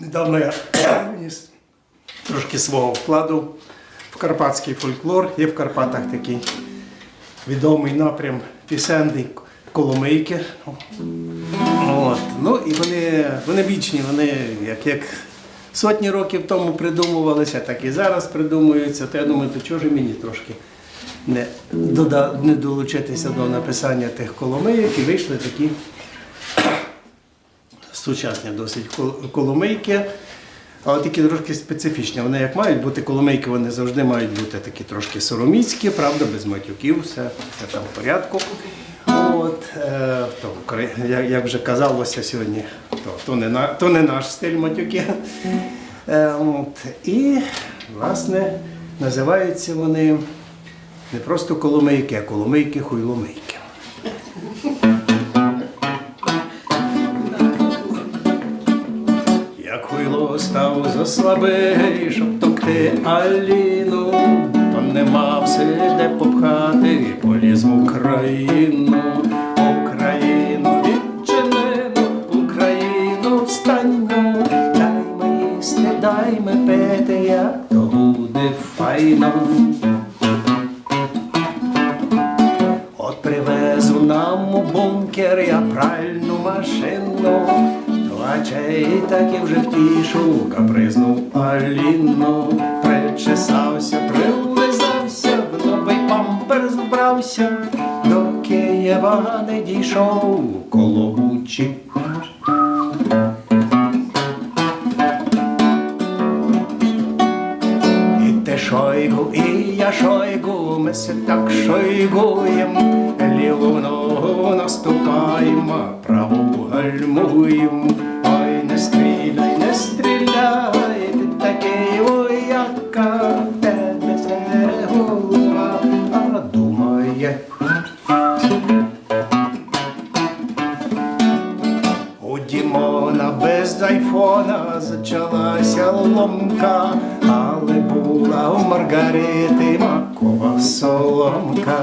Недавно я вніс трошки свого вкладу в карпатський фольклор. Є в Карпатах такий відомий напрям пісенний Коломийки. От. Ну і вони, вони вічні, вони як, як сотні років тому придумувалися, так і зараз придумуються. То я думаю, то чого ж мені трошки не, дода, не долучитися до написання тих коломийок і вийшли такі сучасні досить кол- коломийки, але такі трошки специфічні. Вони як мають бути коломийки, вони завжди мають бути такі трошки сороміцькі, правда, без матюків, все, все там в порядку. От, е, то, як, як вже казалося сьогодні, то, то, не, на, то не наш стиль матюки. Е, от, і, власне, називаються вони не просто коломийки, а коломийки-хуйломийки. Як хуйло став заслабий, щоб токти Аліну, то не мав сиде попхати поліз в Україну, Україну відчинину, Україну встаньну, дай ми їсти, дай ми пити, як то буде файно. От привезу нам у бункер я пральну машину, Плаче і так і вже втішу капризну Аліну. Причесався, прилизався, в новий памперс вбрався, до Києва не дійшов колобучі. І ти шойгу, і я шойгу, се так шойгуєм, ліву ногу наступаємо, праву гальмуєм. Ой, не стріляй, не стріляй, ти такий вояка, тебе зре голова, а думає. У Дімона без айфона зачалася ломка, але була у Маргарити соломка.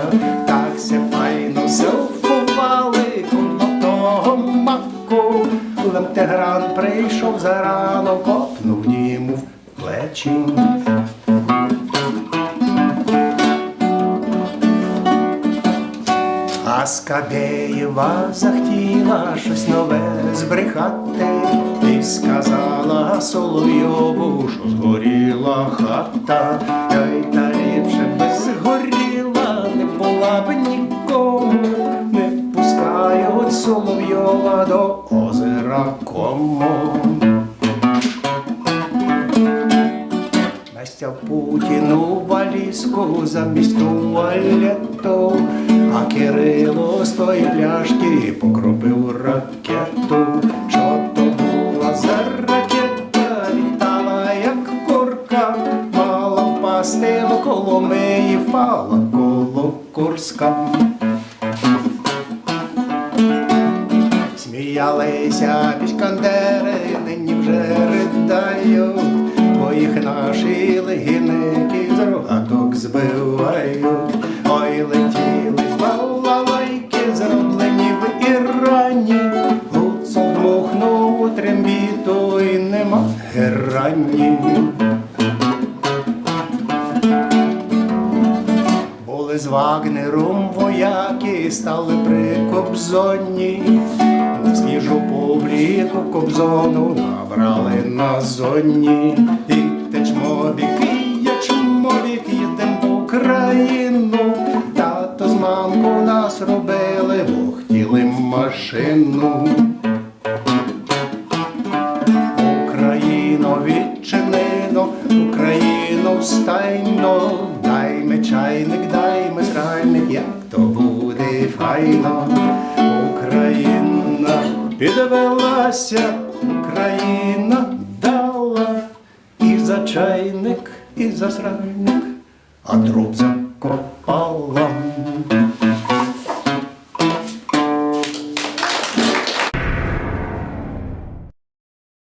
Так се файно селфували коло того маку. Лемтегран прийшов зарано, копнув йому в плечі. А Скабєєва захотіла щось нове збрехати, і сказала Соловйову, що згоріла хата, Соловйова до озера Комо. Настя Путіну валізку замість туалету, а Кирило з тої пляшки покропив ракету. Що то була за ракета, літала як курка, мала впасти в Коломиї, впала коло Курська. Сміялися піскандери, нині вже ридають, бо їх наші легіники з рогаток збивають. Ой, летіли балалайки, зроблені в Ірані, гуцул дмухнув у трембіту і нема герані. З Вагнером вояки, стали при Кобзоні. Свіжу публіку Кобзону набрали на зоні. І течмобік, і я чмобік, їдем в Україну. Тато з мамку нас робили, бо хотіли машину. Україно відчинено, Україно встайно, дай ми чайник, дай ми зральник, як то буде файно. Підвелася, Україна дала і за чайник, і за сральник, а труп закопала.